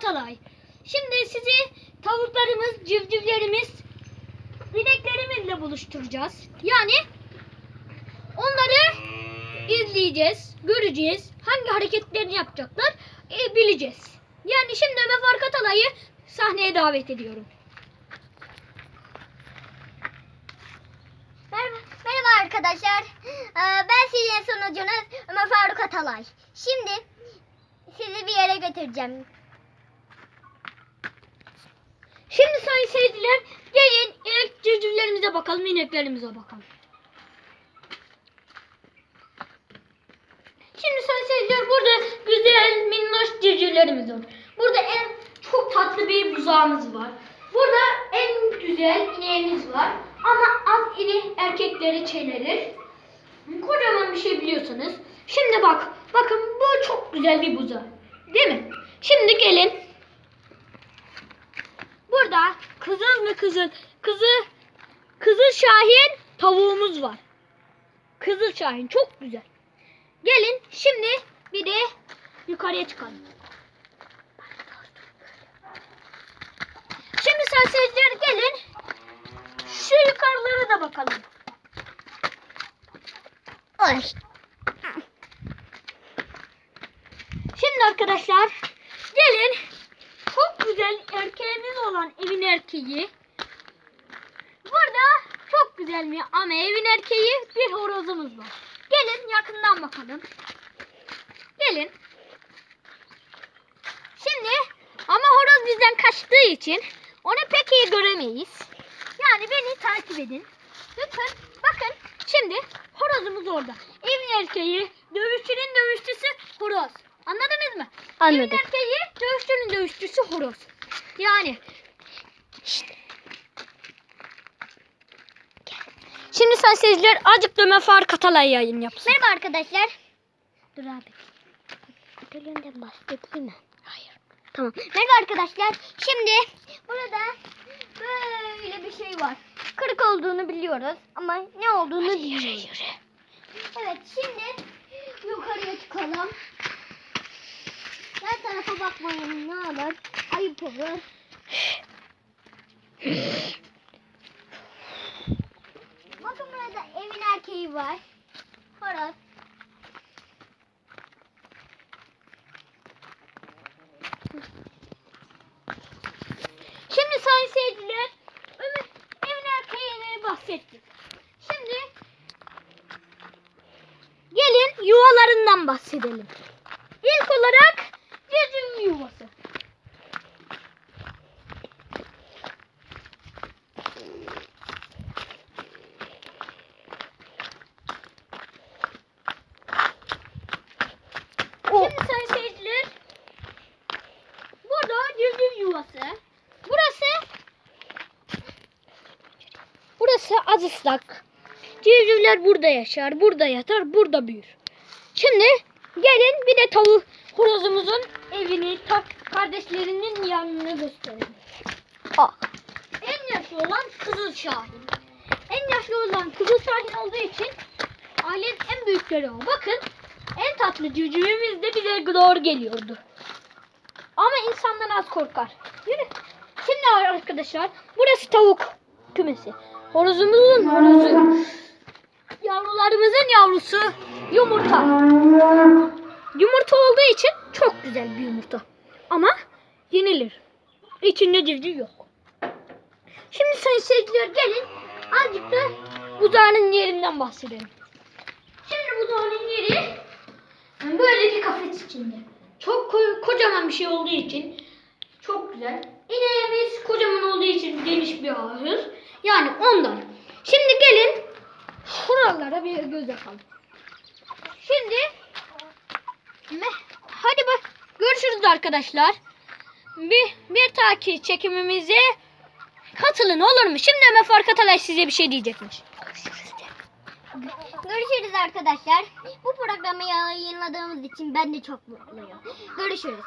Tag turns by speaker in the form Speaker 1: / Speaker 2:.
Speaker 1: Atalay. Şimdi sizi tavuklarımız, civcivlerimiz, ineklerimizle buluşturacağız. Yani onları izleyeceğiz, göreceğiz. Hangi hareketlerini yapacaklar e, bileceğiz. Yani şimdi Ömer Faruk Atalay'ı sahneye davet ediyorum.
Speaker 2: Merhaba, merhaba arkadaşlar. Ee, Ben sizin sunucunuz Ömer Faruk Atalay. Şimdi sizi bir yere götüreceğim.
Speaker 1: Şimdi sayın seyirciler gelin ilk civcivlerimize bakalım, ineklerimize bakalım. Şimdi sayın seyirciler burada güzel minnoş civcivlerimiz var. Burada en çok tatlı bir buzağımız var. Burada en güzel ineğimiz var. Ama az inek erkekleri çevirir. Kocaman bir şey biliyorsanız. Şimdi bak, bakın bu çok güzel bir buzağı. Değil mi? Şimdi gelin kızıl mı kızıl? Kızı Kızıl Şahin tavuğumuz var. Kızıl Şahin çok güzel. Gelin şimdi bir de yukarıya çıkalım. Şimdi sen seyirciler gelin. Şu yukarılara da bakalım.
Speaker 2: Oy.
Speaker 1: Şimdi arkadaşlar gelin güzel erkeğimiz olan evin erkeği. Burada çok güzel mi ama evin erkeği bir horozumuz var. Gelin yakından bakalım. Gelin. Şimdi ama horoz bizden kaçtığı için onu pek iyi göremeyiz. Yani beni takip edin. Lütfen bakın şimdi horozumuz orada. Evin erkeği, dövüşçünün dövüşçüsü horoz. Anladınız mı?
Speaker 2: Anladım.
Speaker 1: Evin erkeği, dövüşçünün dövüşçüsü horoz. Yani. Şimdi sen seyirciler azıcık döme far katalay yayın yapsın.
Speaker 2: Merhaba arkadaşlar. Dur abi. Ötelerinden bahsedeyim mi? Hayır. Tamam. Merhaba arkadaşlar. Şimdi burada böyle bir şey var. Kırık olduğunu biliyoruz ama ne olduğunu bilmiyoruz. Evet şimdi yukarıya çıkalım. Her tarafa bakmayın ne olur. Ayıp olur. Bakın burada evin erkeği var. Horoz.
Speaker 1: Şimdi sayın seyirciler evin erkeğine bahsettik. Şimdi gelin yuvalarından bahsedelim. İlk olarak civciv yuvası. Şimdi sayın seyirciler burada yuvası. Burası Burası az ıslak. Civcivler burada yaşar, burada yatar, burada büyür. Şimdi gelin bir de tavuk horozumuzun evini, ta, kardeşlerinin yanını gösterelim.
Speaker 2: Ah.
Speaker 1: En yaşlı olan Kızıl Şahin. En yaşlı olan Kızıl Şahin olduğu için ailenin en büyükleri o. Bakın en tatlı civcivimiz de bize doğru geliyordu. Ama insandan az korkar. Yürü. Şimdi arkadaşlar burası tavuk kümesi. Horozumuzun horozu. Yavrularımızın yavrusu yumurta. Yumurta olduğu için çok güzel bir yumurta. Ama yenilir. İçinde civciv yok. Şimdi sayın seyirciler gelin azıcık da buzağının yerinden bahsedelim. Şimdi buzağının yeri böyle bir kafes içinde. Bir şey olduğu için çok güzel. İneğimiz kocaman olduğu için geniş bir ahır. Yani ondan. Şimdi gelin buralara bir göz atalım. Şimdi hadi bak görüşürüz arkadaşlar. Bir, bir takip çekimimize katılın olur mu? Şimdi Ömer Faruk Atalay size bir şey diyecekmiş.
Speaker 2: Görüşürüz arkadaşlar. Bu programı yayınladığımız için ben de çok mutluyum. Görüşürüz.